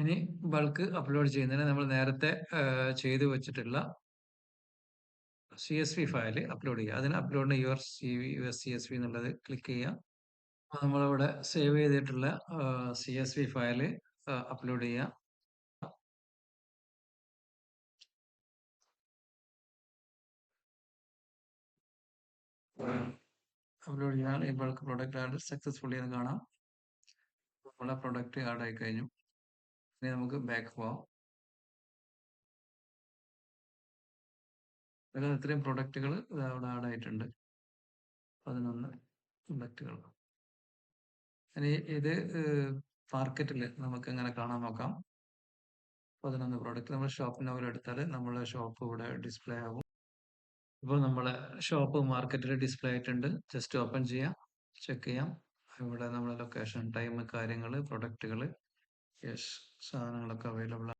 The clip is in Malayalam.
ഇനി ബൾക്ക് അപ്ലോഡ് ചെയ്യുന്നതിന് നമ്മൾ നേരത്തെ ചെയ്തു വെച്ചിട്ടുള്ള C S V file upload ചെയ്യുക. അതിന് upload your C V U S C S V എന്നുള്ളത് ക്ലിക്ക് ചെയ്യുക. നമ്മളിവിടെ സേവ് ചെയ്തിട്ടുള്ള C S V file upload ചെയ്യുക. അപ്ലോഡ് ചെയ്യാൻ ഈ ബൾക്ക് പ്രൊഡക്റ്റ് ആഡ് സക്സസ്ഫുള്ളി എന്ന് കാണാം. നമ്മളെ പ്രൊഡക്റ്റ് ആഡ് ആയി കഴിഞ്ഞു ഇനി നമുക്ക് ബാക്ക് പോവാം. ഇത്രയും പ്രൊഡക്റ്റുകൾ അവിടെ ആഡ് ആയിട്ടുണ്ട്. പതിനൊന്ന് പ്രൊഡക്റ്റുകൾ ഇനി ഇത് മാർക്കറ്റിൽ നമുക്ക് എങ്ങനെ കാണാൻ നോക്കാം. പതിനൊന്ന് പ്രോഡക്റ്റ് നമ്മൾ ഷോപ്പ് നമ്പർ എടുത്താൽ നമ്മളെ ഷോപ്പ് ഇവിടെ ഡിസ്പ്ലേ ആകും ഇപ്പോൾ നമ്മളെ ഷോപ്പ് മാർക്കറ്റിൽ ഡിസ്പ്ലേ ആയിട്ടുണ്ട്. ജസ്റ്റ് ഓപ്പൺ ചെയ്യാം ചെക്ക് ചെയ്യാം. ഇവിടെ നമ്മളെ ലൊക്കേഷൻ ടൈം കാര്യങ്ങൾ പ്രൊഡക്റ്റുകൾ യെസ് സാധനങ്ങളൊക്കെ അവൈലബിൾ